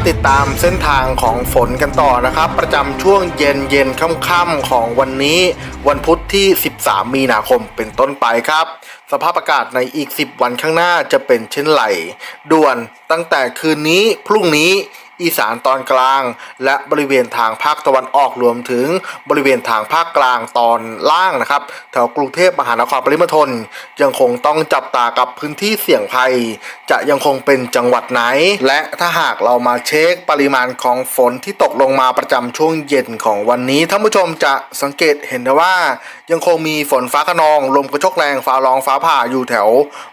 ามติดตามเส้นทางของฝนกันต่อนะครับ ประจำช่วงเย็นเย็นๆค่ำๆของวันนี้ วันพุธที่ 13 มีนาคมเป็นต้นไปครับ สภาพอากาศในอีก 10 วันข้างหน้าจะเป็นเช่นไรด่วนตั้งแต่คืนนี้พรุ่งนี้ อีสานตอนกลาง และบริเวณทางภาคตะวันออกรวมถึงบริเวณทางภาคกลางตอนล่างนะครับแถวกรุงเทพมหานครปริมณฑลยังคงต้องจับตากับพื้นที่เสี่ยงภัย จะยังคงเป็นจังหวัดไหน และถ้าหากเรามาเช็คปริมาณของฝนที่ตกลงมาประจำช่วงเย็นของวันนี้ท่านผู้ชมจะสังเกตเห็นได้ว่า ยังคงมีฝนฟ้าขนองลมกระโชกแรงฟ้าร้องฟ้าผ่าอยู่แถว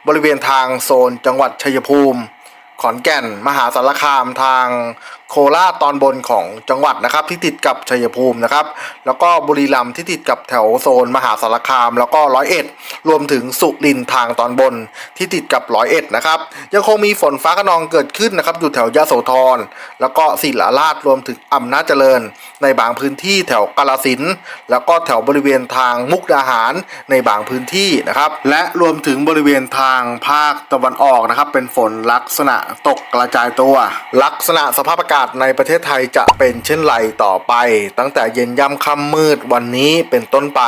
บริเวณทางโซนจังหวัดชัยภูมิ ขอนแก่น มหาสารคามทางโคราชตอนบนของจังหวัดนะครับ ที่ติดกับชัยภูมินะครับ แล้วก็บุรีรัมย์ที่ติดกับแถวโซนมหาสารคาม แล้วก็ร้อยเอ็ดรวมถึงสุรินทร์ทางตอนบนที่ติดกับร้อยเอ็ดนะครับยังคงมีฝนฟ้าขนองเกิดขึ้นนะครับอยู่แถวยะโสธรแล้วก็ศิลาราชรวมถึงอำนาจเจริญ ในบางพื้นที่แถวกาลสินแล้วก็แถวบริเวณทางมุกดาหารในบางพื้นที่นะครับ และรวมถึงบริเวณทางภาคตะวันออกนะครับ เป็นฝนลักษณะตกกระจายตัว ลักษณะสภาพอากาศาศในประเทศไทยจะเป็นเช่นไรต่อไป ตั้งแต่เย็นย่ำค่ำมืดวันนี้เป็นต้นไป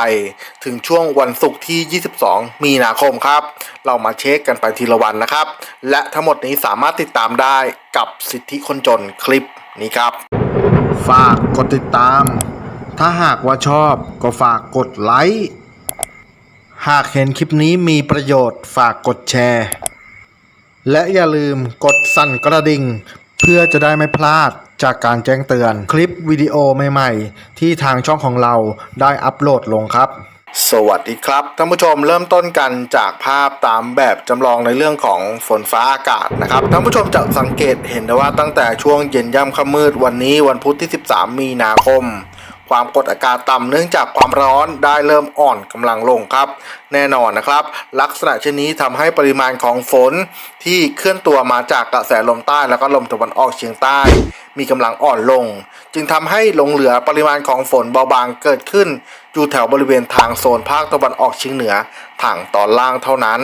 ถึงช่วงวันศุกร์ที่ 22 มีนาคมครับ เรามาเช็คกันไปทีละวันนะครับ และทั้งหมดนี้สามารถติดตามได้กับสิทธิคนจนคลิปนี้ครับ ฝากกดติดตาม ถ้าหากว่าชอบก็ฝากกดไลค์หากเห็นคลิปนี้มีประโยชน์ฝากกดแชร์ และอย่าลืมกดสั่นกระดิ่ง เพื่อจะได้ไม่พลาดจากการแจ้งเตือนคลิปวิดีโอใหม่ๆ ที่ทางช่องของเราได้อัปโหลดลงครับ สวัสดีครับท่านผู้ชมเริ่มต้นกันจากภาพตามแบบจำลองในเรื่องของฝนฟ้าอากาศนะครับท่านผู้ชมจะสังเกตเห็นได้ว่าตั้งแต่ช่วงเย็นย่ำค่ำมืดวันนี้วันพุธที่ 13 มีนาคมความกดอากาศต่ำเนื่องจากความร้อนได้เริ่มอ่อนกำลังลงครับ แน่นอนนะครับ ลักษณะเช่นนี้ทำให้ปริมาณของฝนที่เคลื่อนตัวมาจากกระแสลมใต้แล้วก็ลมตะวันออกเฉียงใต้ มีกำลังอ่อนลง จึงทำให้หลงเหลือปริมาณของฝนเบาบางเกิดขึ้น อยู่แถวบริเวณทางโซนภาคตะวันออกเฉียงเหนือทางตอนล่างเท่านั้น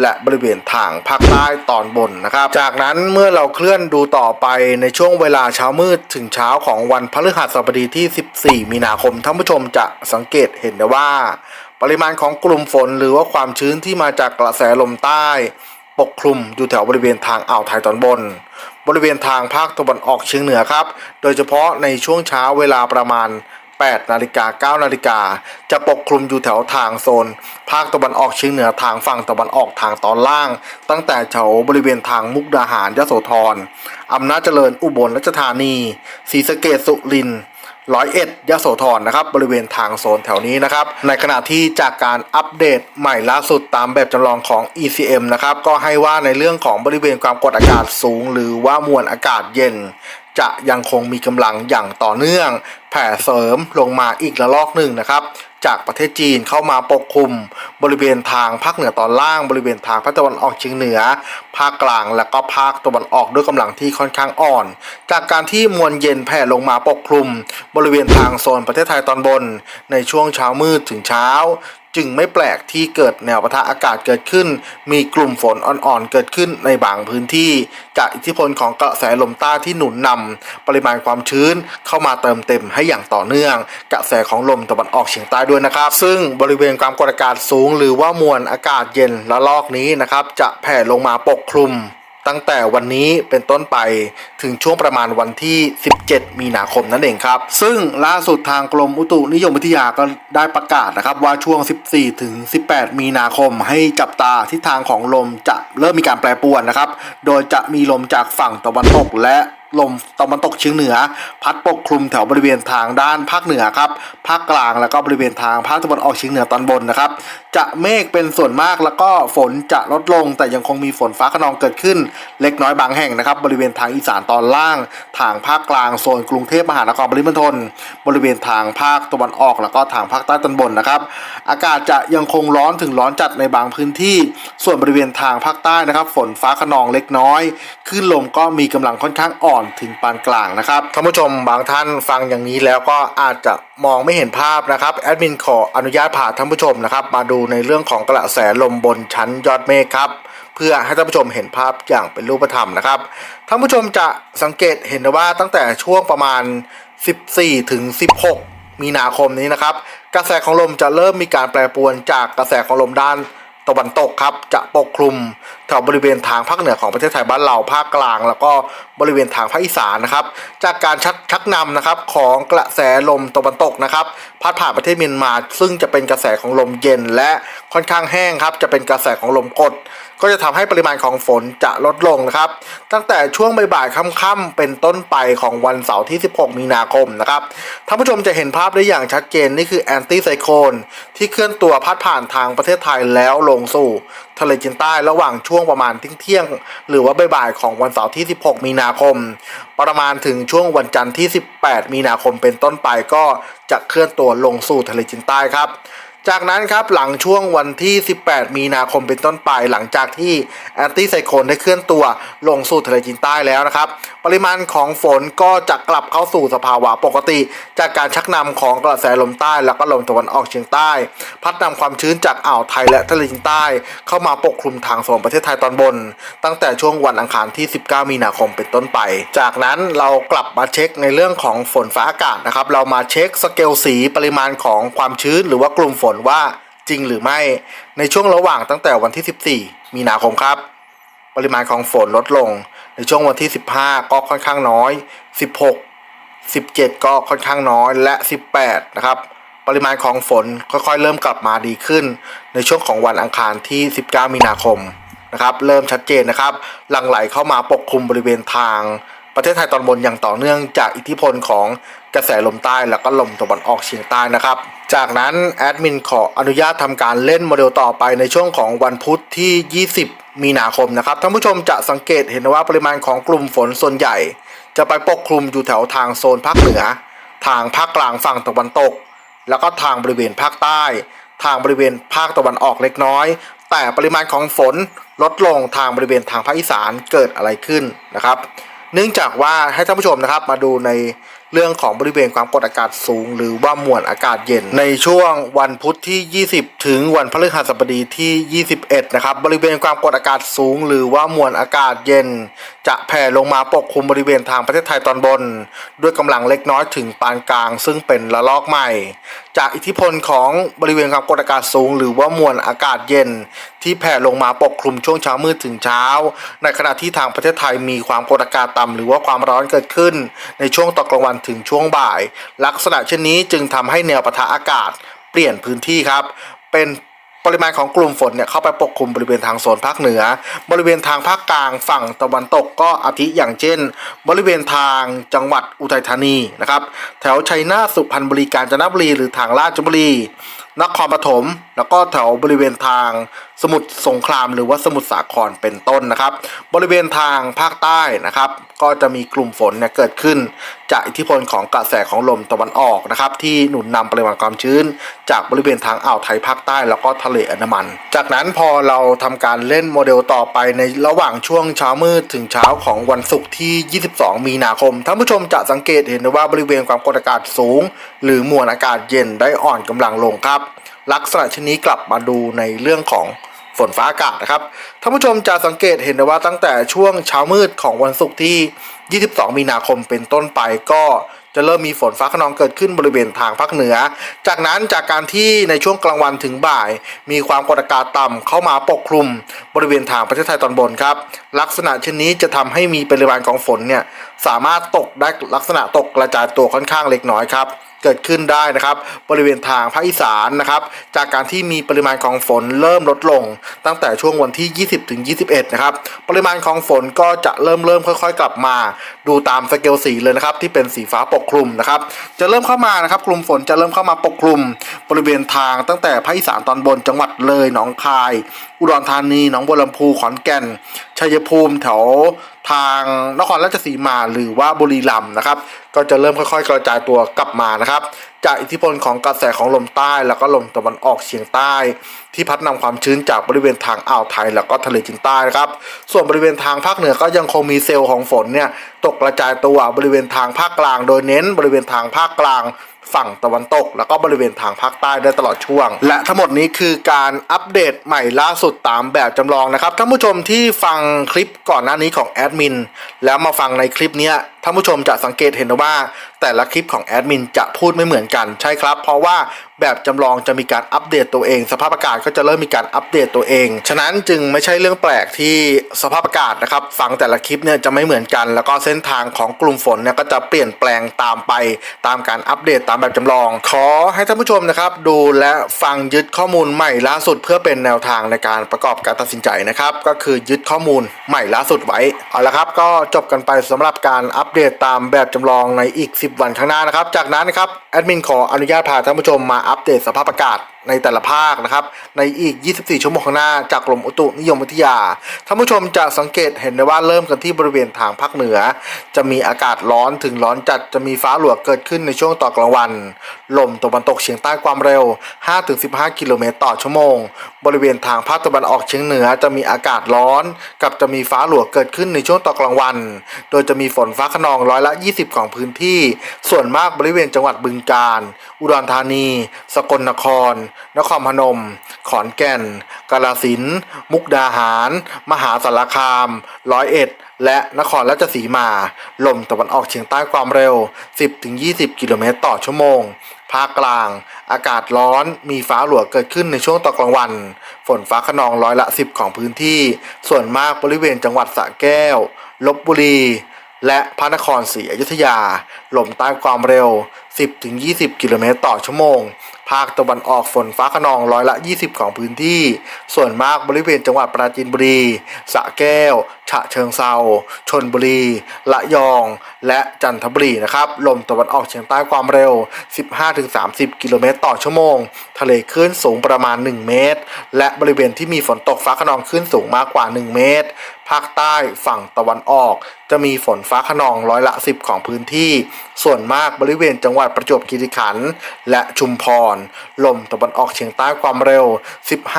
และบริเวณทางภาคใต้ตอนบนนะครับ จากนั้นเมื่อเราเคลื่อนดูต่อไปในช่วงเวลาเช้ามืดถึงเช้าของวันพฤหัสบดีที่ 14 มีนาคมท่านผู้ชมจะสังเกตเห็นได้ว่า ปริมาณของกลุ่มฝนหรือว่าความชื้นที่มาจากกระแสลมใต้ ปกคลุมอยู่แถวบริเวณทางอ่าวไทยตอนบน บริเวณทางภาคตะวันออกเฉียงเหนือครับ โดยเฉพาะในช่วงเช้าเวลาประมาณ8นาฬิกา9นาฬิกาจะปกคลุมอยู่แถวทางโซน ภาคตะวันออกเฉียงเหนือทางฝั่งตะวันออกทางตอนล่าง ตั้งแต่แถวบริเวณทางมุกดาหารยโสธรอำนาจเจริญอุบลราชธานีศรีสะเกษสุรินทร์ ร้อยเอ็ดยโสธรนะครับ บริเวณทางโซนแถวนี้นะครับ ในขณะที่จากการอัปเดตใหม่ล่าสุดตามแบบจำลองของ ECM นะครับ ก็ให้ว่าในเรื่องของบริเวณความกดอากาศสูง หรือว่ามวลอากาศเย็น จะยังคงมีกำลังอย่างต่อเนื่อง แผ่เสริมลงมาอีกระลอกหนึ่งนะครับ จากประเทศจีนเข้ามาปกคลุม บริเวณทางภาคเหนือตอนล่าง บริเวณทางภาคตะวันออกเฉียงเหนือ ภาคกลางและก็ภาคตะวันออกด้วยกำลังที่ค่อนข้างอ่อน จากการที่มวลเย็นแผ่ลงมาปกคลุม บริเวณทางโซนประเทศไทยตอนบน ในช่วงเช้ามืดถึงเช้า จึงไม่แปลกที่เกิดแนวปะทะอากาศเกิดขึ้น มีกลุ่มฝนอ่อนๆเกิดขึ้นในบางพื้นที่ จากอิทธิพลของกระแสลมใต้ที่หนุนนำปริมาณความชื้นเข้ามาเติมเต็มให้อย่างต่อเนื่อง กระแสของลมตะวันออกเฉียงใต้ด้วยนะครับ ซึ่งบริเวณความกดอากาศสูง หรือว่ามวลอากาศเย็นละลอกนี้นะครับจะแผ่ลงมาปกคลุม ตั้งแต่วันนี้เป็นต้นไปถึงช่วงประมาณวันที่ 17 มีนาคมนั่นเองครับ ซึ่งล่าสุดทางกรมอุตุนิยมวิทยาก็ได้ประกาศนะครับว่าช่วง 14 ถึง 18 มีนาคม ให้จับตาทิศทางของลมจะเริ่มมีการแปรปรวนนะครับ โดยจะมีลมจากฝั่งตะวันตกและ ลมตะวันตกเฉียงเหนือ พัดปกคลุมแถวบริเวณทางด้านภาคเหนือครับภาคกลางแล้วก็บริเวณทางภาคตะวันออกเฉียงเหนือตอนบนนะครับ จะเมฆเป็นส่วนมากแล้วก็ฝนจะลดลง แต่ยังคงมีฝนฟ้าขนองเกิดขึ้น เล็กน้อยบางแห่งนะครับ บริเวณทางอีสานตอนล่าง ทางภาคกลางโซนกรุงเทพมหานครปริมณฑลบริเวณทางภาคตะวันออกแล้วก็ทางภาคใต้ตอนบนนะครับ อากาศจะยังคงร้อนถึงร้อนจัดในบางพื้นที่ ส่วนบริเวณทางภาคใต้นะครับ ฝนฟ้าขนองเล็กน้อยคลื่นลมก็มีกำลังค่อนข้างอ่อนถึงปานกลางนะครับท่านผู้ชมบางท่านฟังอย่างนี้แล้วก็อาจจะมองไม่เห็นภาพนะครับแอดมินขออนุญาตพาท่านผู้ชมนะครับ มาดูในเรื่องของกระแสลมบนชั้นยอดเมฆครับเพื่อให้ท่านผู้ชมเห็นภาพอย่างเป็นรูปธรรมนะครับท่านผู้ชมจะสังเกตเห็นว่าตั้งแต่ช่วงประมาณ 14 ถึง 16 มีนาคมนี้นะครับ กระแสของลมจะเริ่มมีการแปรปรวนจากกระแสของลมด้าน ตะวันตกครับจะปกคลุมแถวบริเวณทางภาคเหนือของประเทศไทยบ้านเราภาคกลาง แล้วก็บริเวณทางภาคอีสานนะครับ จากการชักชักนำนะครับของกระแสลมตะวันตกนะครับ พัดผ่านประเทศเมียนมา ซึ่งจะเป็นกระแสของลมเย็นและค่อนข้างแห้งครับ จะเป็นกระแสของลมกด ก็จะทำให้ปริมาณของฝนจะลดลงนะครับ ตั้งแต่ช่วงบ่ายๆค่ำๆเป็นต้นไปของวันเสาร์ที่ 16 มีนาคมนะครับท่านผู้ชมจะเห็นภาพได้อย่างชัดเจนนี่คือแอนตี้ไซโคลนที่เคลื่อนตัวพัดผ่านทางประเทศไทยแล้วลงสู่ ทะเลจีนใต้ระหว่างช่วงประมาณเที่ยงหรือว่าบ่ายๆของวันเสาร์ที่ 16 มีนาคม ประมาณถึงช่วงวันจันทร์ที่ 18 มีนาคมเป็นต้นไปก็จะเคลื่อนตัวลงสู่ทะเลจีนใต้ครับ จากนั้นครับหลังช่วงวันที่ 18 มีนาคมเป็นต้นไป หลังจากที่แอนตี้ไซโคลนได้เคลื่อนตัวลงสู่ทะเลจีนใต้แล้วนะครับ ปริมาณของฝนก็จะกลับเข้าสู่สภาวะปกติ จากการชักนำของกระแสลมใต้ แล้วก็ลมตะวันออกเฉียงใต้ พัดนำความชื้นจากอ่าวไทยและทะเลจีนใต้ เข้ามาปกคลุมทางโซนประเทศไทยตอนบน ตั้งแต่ช่วงวันอังคารที่ 19 มีนาคมเป็นต้นไป จากนั้นเรากลับมาเช็คในเรื่องของฝนฟ้าอากาศนะครับเรามาเช็คสเกลสีปริมาณของความชื้นหรือว่ากลุ่มฝนว่าจริงหรือไม่ในช่วงระหว่างตั้งแต่วันที่ 14 มีนาคมครับ ปริมาณของฝนลดลง ในช่วงวันที่ 15 ก็ค่อนข้างน้อย 16 17 ก็ค่อนข้างน้อยและ 18 นะครับ ปริมาณของฝนค่อยๆ เริ่มกลับมาดีขึ้น ในช่วงของวันอังคารที่ 19 มีนาคมนะครับ เริ่มชัดเจนนะครับ หลั่งไหลเข้ามาปกคลุมบริเวณทางประเทศไทยตอนบนอย่างต่อเนื่องจากอิทธิพลของ กระแสลมใต้แล้วก็ลมตะวันออกเฉียงใต้นะครับ จากนั้นแอดมินขออนุญาตทำการเล่นโมเดลต่อไปในช่วงของวันพุธที่ 20 มีนาคมนะครับท่านผู้ชมจะสังเกตเห็นว่าปริมาณของกลุ่มฝนส่วนใหญ่ จะไปปกคลุมอยู่แถวทางโซนภาคเหนือ ทางภาคกลางฝั่งตะวันตก แล้วก็ทางบริเวณภาคใต้ ทางบริเวณภาคตะวันออกเล็กน้อย แต่ปริมาณของฝนลดลงทางบริเวณทางภาคอีสานเกิดอะไรขึ้นนะครับ เนื่องจากว่าให้ท่านผู้ชมนะครับมาดูในเรื่องของบริเวณความกดอากาศสูง หรือว่ามวลอากาศเย็น ในช่วงวันพุธที่ 20 ถึงวันพฤหัสบดีที่ 21 นะครับบริเวณความกดอากาศสูง หรือว่ามวลอากาศเย็น จะแผ่ลงมาปกคลุมบริเวณทางประเทศไทยตอนบน ด้วยกำลังเล็กน้อยถึงปานกลาง ซึ่งเป็นระลอกใหม่ จากอิทธิพลของบริเวณความกดอากาศสูง หรือว่ามวลอากาศเย็น ที่แผ่ลงมาปกคลุมช่วงเช้ามืดถึงเช้า ในขณะที่ทางประเทศไทยมีความกดอากาศต่ำหรือว่าความร้อนเกิดขึ้น ในช่วงตอนกลางวันถึงช่วงบ่าย ลักษณะเช่นนี้จึงทำให้แนวปะทะอากาศเปลี่ยนพื้นที่ครับ เป็นปริมาณของกลุ่มฝนเนี่ยเข้าไปปกคลุมบริเวณทางโซนภาคเหนือ บริเวณทางภาคกลางฝั่งตะวันตกก็อาทิอย่างเช่น บริเวณทางจังหวัดอุทัยธานีนะครับ แถวชัยนาทสุพรรณบุรีกาญจนบุรีหรือทางราชบุรีนครปฐมแล้วก็แถวบริเวณทางสมุทรสงคราม หรือว่าสมุทรสาครเป็นต้นนะครับ บริเวณทางภาคใต้นะครับก็จะมีกลุ่มฝนเนี่ยเกิดขึ้น จากอิทธิพลของกระแสของลมตะวันออกนะครับที่หนุนนำปริมาณความชื้น จากบริเวณทางอ่าวไทยภาคใต้แล้วก็ทะเลอันดามัน จากนั้นพอเราทำการเล่นโมเดลต่อไปในระหว่างช่วงเช้ามืดถึงเช้าของวันศุกร์ที่ 22 มีนาคมท่านผู้ชมจะสังเกตเห็นว่าบริเวณความกดอากาศสูง หรือมวลอากาศเย็นได้อ่อนกำลังลงครับ ลักษณะเช่นนี้กลับมาดูในเรื่องของ ฝนฟ้าอากาศนะครับท่านผู้ชมจะสังเกตเห็นได้ว่าตั้งแต่ช่วงเช้ามืดของวันศุกร์ที่ 22 มีนาคมเป็นต้นไปก็จะเริ่มมีฝนฟ้าขนองเกิดขึ้นบริเวณทางภาคเหนือ จากนั้นจากการที่ในช่วงกลางวันถึงบ่าย มีความกดอากาศต่ำเข้ามาปกคลุม บริเวณทางประเทศไทยตอนบนครับ ลักษณะเช่นนี้จะทำให้มีปริมาณของฝนเนี่ยสามารถตกได้ลักษณะตกกระจายตัวค่อนข้างเล็กน้อยครับ เกิดขึ้นได้นะครับบริเวณทางภาคอีสานนะครับจากการที่มีปริมาณของฝนเริ่มลดลง ตั้งแต่ช่วงวันที่ 20ถึง21 นะครับปริมาณของฝนก็จะเริ่มเริ่มค่อย ๆ กลับมา ดูตามสเกลสีเลยนะครับที่เป็นสีฟ้าปกคลุมนะครับจะเริ่มเข้ามานะครับกลุ่มฝนจะเริ่มเข้ามาปกคลุม บริเวณทางตั้งแต่ภาคอีสานตอนบนจังหวัดเลยหนองคาย อุดรธานีหนองบัวลำพูขอนแก่นชัยภูมิแถวทางนครราชสีมาหรือว่าบุรีรัมย์นะครับ ก็จะเริ่มค่อยๆ กระจายตัวกลับมานะครับ จากอิทธิพลของกระแสของลมใต้ แล้วก็ลมตะวันออกเฉียงใต้ ที่พัดนำความชื้นจากบริเวณทางอ่าวไทย แล้วก็ทะเลจีนใต้นะครับ ส่วนบริเวณทางภาคเหนือก็ยังคงมีเซลล์ของฝนเนี่ยตกกระจายตัวบริเวณทางภาคกลาง โดยเน้นบริเวณทางภาคกลางฝั่งตะวันตก แล้วก็บริเวณทางภาคใต้ได้ตลอดช่วง และทั้งหมดนี้คือการอัปเดตใหม่ล่าสุดตามแบบจำลองนะครับท่านผู้ชมที่ฟังคลิปก่อนหน้านี้ของแอดมินแล้วมาฟังในคลิปนี้ท่านผู้ชมจะสังเกตเห็นว่า why แต่ละคลิปของแอดมินจะพูดไม่เหมือนกันใช่ครับ เพราะว่าแบบจำลองจะมีการอัปเดตตัวเอง สภาพอากาศก็จะเริ่มมีการอัปเดตตัวเอง ฉะนั้นจึงไม่ใช่เรื่องแปลกที่สภาพอากาศนะครับฟังแต่ละคลิปเนี่ยจะไม่เหมือนกัน แล้วก็เส้นทางของกลุ่มฝนเนี่ยก็จะเปลี่ยนแปลงตามไป ตามการอัปเดตตามแบบจำลอง ขอให้ท่านผู้ชมนะครับดูและฟังยึดข้อมูลใหม่ล่าสุด เพื่อเป็นแนวทางในการประกอบการตัดสินใจนะครับก็คือยึดข้อมูลใหม่ล่าสุดไว้เอาละครับก็จบกันไปสำหรับการอัปเดตตามแบบจำลองในอีก10 วันข้างหน้านะครับ จากนั้นนะครับแอดมินขออนุญาตพาท่านผู้ชมมาอัปเดตสภาพอากาศ ในแต่ละภาคนะครับ ในอีก 24 ชั่วโมงข้างหน้าจากกรมอุตุนิยมวิทยา ท่านผู้ชมจะสังเกตเห็นได้ว่าเริ่มกันที่บริเวณทางภาคเหนือ จะมีอากาศร้อนถึงร้อนจัดจะมีฟ้าหลวงเกิดขึ้นในช่วงต่อกลางวัน ลมตะวันตกเฉียงใต้ความเร็ว 5-15 กิโลเมตรต่อชั่วโมง บริเวณทางภาคตะวันออกเฉียงเหนือจะมีอากาศร้อน กับจะมีฟ้าหลวงเกิดขึ้นในช่วงต่อกลางวัน โดยจะมีฝนฟ้าขนองร้อยละ 20 ของพื้นที่ ส่วนมากบริเวณจังหวัดบึงกาฬ อุดรธานี สกลนครนครพนม ขอนแก่น กาฬสินธุ์มุกดาหาร มหาสารคาม ร้อยเอ็ด และนครราชสีมา ลมตะวันออกเฉียงใต้ความเร็ว 10-20 กิโลเมตรต่อชั่วโมง ภาคกลาง อากาศร้อน มีฟ้าหลวงเกิดขึ้นในช่วงตอนกลางวัน ฝนฟ้าขนองร้อยละ 10 ของพื้นที่ ส่วนมากบริเวณจังหวัดสระแก้ว ลบบุรี และพระนครศรีอยุธยา ลมใต้ความเร็ว 10-20 กิโลเมตรต่อชั่วโมง ภาคตะวันออกฝนฟ้าขนองร้อยละ 20 ของพื้นที่ ส่วนมากบริเวณจังหวัดปราจีนบุรีสระแก้ว ฉะเชิงเซาชนบุรี ละยอง และจันทบุรีนะครับ ลมตะวันออกเฉียงใต้ความเร็ว 15-30 กิโลเมตรต่อชั่วโมง ทะเลคลื่นสูงประมาณ 1 เมตร และบริเวณที่มีฝนตกฟ้าขนองคลื่นสูงมากกว่า 1 เมตร ภาคใต้ฝั่งตะวันออก จะมีฝนฟ้าขนองร้อยละ 10 ของพื้นที่ ส่วนมากบริเวณจังหวัดประจวบคีรีขันธ์และชุมพรลมตะวันออกเฉียงใต้ความเร็ว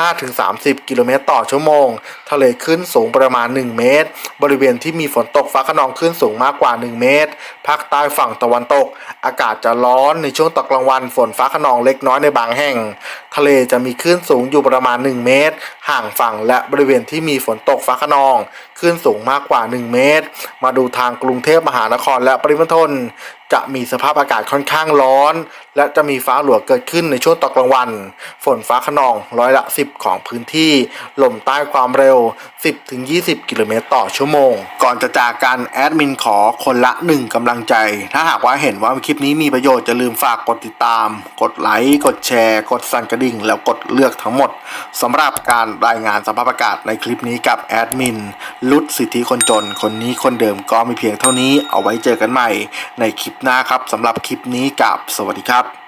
15-30 กิโลเมตรต่อชั่วโมง ทะเลคลื่นสูงประมาณ 1 เมตร บริเวณที่มีฝนตกฟ้าขนองคลื่นสูงมากกว่า 1 เมตร ภาคใต้ฝั่งตะวันตก อากาศจะร้อนในช่วงตอนกลางวันฝนฟ้าขนองเล็กน้อยในบางแห่ง ทะเลจะมีคลื่นสูงอยู่ประมาณ 1 เมตร ห่างฝั่งและบริเวณที่มีฝนตกฟ้าขนอง คลื่นสูงมากกว่า 1 เมตร มาดูทางกรุงเทพมหานครและปริมณฑลจะมีสภาพอากาศค่อนข้างร้อน และจะมีฟ้าหลวงเกิดขึ้นในช่วงตอนกลางวัน ฝนฟ้าขนองร้อยละ 10 ของพื้นที่ ลมใต้ความเร็ว 10-20 กิโลเมตรต่อชั่วโมง ก่อนจะจากกันแอดมินขอคนละ 1กำลังใจ ถ้าหากว่าเห็นว่าคลิปนี้มีประโยชน์จะลืมฝากกดติดตาม กดไลค์ กดแชร์ กดสั่นกระดิ่ง แล้วกดเลือกทั้งหมดสำหรับการรายงานสภาพอากาศในคลิปนี้กับแอดมินลุดสิทธิคนจน คนนี้คนเดิมก็มีเพียงเท่านี้ เอาไว้เจอกันใหม่ในคลิปหน้าครับสำหรับคลิปนี้กับสวัสดีครับ